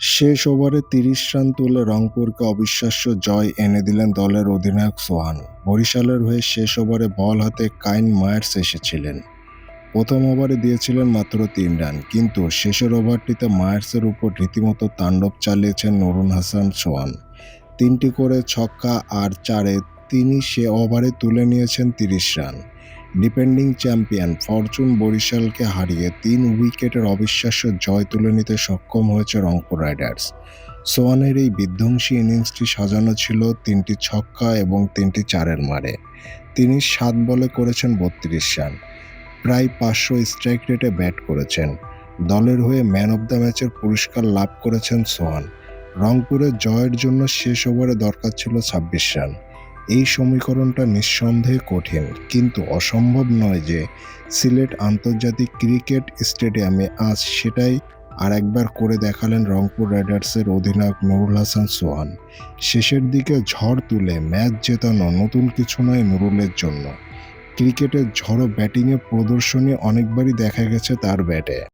শেষ ওভারে তিরিশ রান তুলে রংপুরকে অবিশ্বাস্য জয় এনে দিলেন দলের অধিনায়ক সোহান। বরিশালের হয়ে শেষ ওভারে বল হাতে কাইন মায়ার্স এসেছিলেন। প্রথম ওভারে দিয়েছিলেন মাত্র তিন রান, কিন্তু শেষের ওভারটিতে মায়ার্সের উপর রীতিমতো তাণ্ডব চালিয়েছেন নুরুল হাসান সোহান। তিনটি করে ছক্কা আর চারে তিনি সে ওভারে তুলে নিয়েছেন তিরিশ রান। ডিপেন্ডিং চ্যাম্পিয়ন ফরচুন বরিশালকে হারিয়ে তিন উইকেটের অবিশ্বাস্য জয় তুলে নিতে সক্ষম হয়েছে রংপুর রাইডার্স। সোয়ানের এই বিধ্বংসী ইনিংসটি সাজানো ছিল তিনটি ছক্কা এবং তিনটি চারের মারে। তিনি সাত বলে করেছেন বত্রিশ রান। প্রায় পাঁচশো স্ট্রাইক রেটে ব্যাট করেছেন। দলের হয়ে ম্যান অব দ্য ম্যাচের পুরস্কার লাভ করেছেন সোহান রংপুরের জয়ের জন্য শেষ ওভারে দরকার ছিল ছাব্বিশ রান। এই সমীকরণটা নিঃসন্দেহে কঠিন, কিন্তু অসম্ভব নয় যে সিলেট আন্তর্জাতিক ক্রিকেট স্টেডিয়ামে আজ সেটাই আর একবার করে দেখালেন রংপুর রাইডার্সের অধিনায়ক নুরুল হাসান সোহান। শেষের দিকে ঝড় তুলে ম্যাচ জেতানো নতুন কিছু নয় নুরুলের জন্য। ক্রিকেটের ঝড়ো ব্যাটিংয়ে প্রদর্শনী অনেকবারই দেখা গেছে তার ব্যাটে।